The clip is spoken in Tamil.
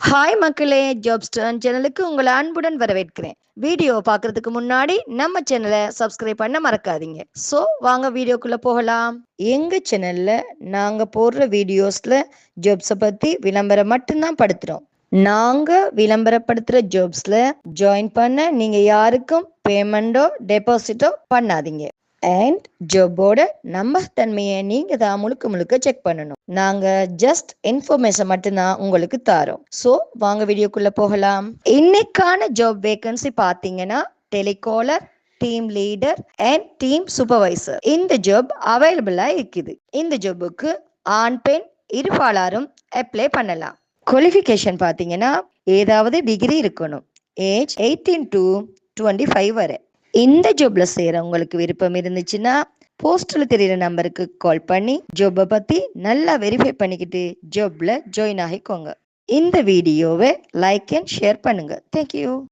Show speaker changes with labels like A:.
A: ஹாய் மக்களே ஜாப்ஸ்டர்ன் சேனலுக்கு உங்களை அன்புடன் வரவேற்கிறேன். வீடியோ பார்க்கறதுக்கு முன்னாடி நம்ம சேனலை சப்ஸ்கிரைப் பண்ண மறக்காதீங்க. ஸோ வாங்க வீடியோக்குள்ள போகலாம். எங்க சேனல்ல நாங்க போடுற வீடியோஸ்ல ஜாப்ஸை பத்தி விளம்பரம் மட்டும்தான் படுத்துறோம். நாங்க விளம்பரப்படுத்துற ஜாப்ஸ்ல ஜாயின் பண்ண நீங்க யாருக்கும் பேமெண்டோ டெபாசிட்டோ பண்ணாதீங்க. அண்ட் ஜோபோட நம்பகத்தன்மையை நீங்க தான் முழுக்க முழுக்க செக் பண்ணணும். நாங்க ஜஸ்ட் இன்ஃபர்மேஷன் மட்டும்தான் உங்களுக்கு தாரோம். ஸோ வாங்க வீடியோக்குள்ள போகலாம். இன்னைக்கான ஜாப் வேகன்சி பாத்தீங்கன்னா telecaller team leader and team supervisor இந்த ஜாப் அவைலபிளா இருக்குது. இந்த ஜாபுக்கு ஆண் பெண் இருபாலாரும் அப்ளை பண்ணலாம். குவாலிஃபிகேஷன் பார்த்தீங்கன்னா ஏதாவது டிகிரி இருக்கணும். Age eighteen to twenty five வரை. இந்த ஜாப்ல சேரவங்களுக்கு விருப்பம் இருந்துச்சுன்னா போஸ்டர்ல தெரியுற நம்பருக்கு கால் பண்ணி ஜாப்பை பத்தி நல்லா வெரிஃபை பண்ணிக்கிட்டு ஜாப்ல ஜாயின் ஆகிக்கோங்க. இந்த வீடியோவை லைக் அண்ட் ஷேர் பண்ணுங்க. Thank you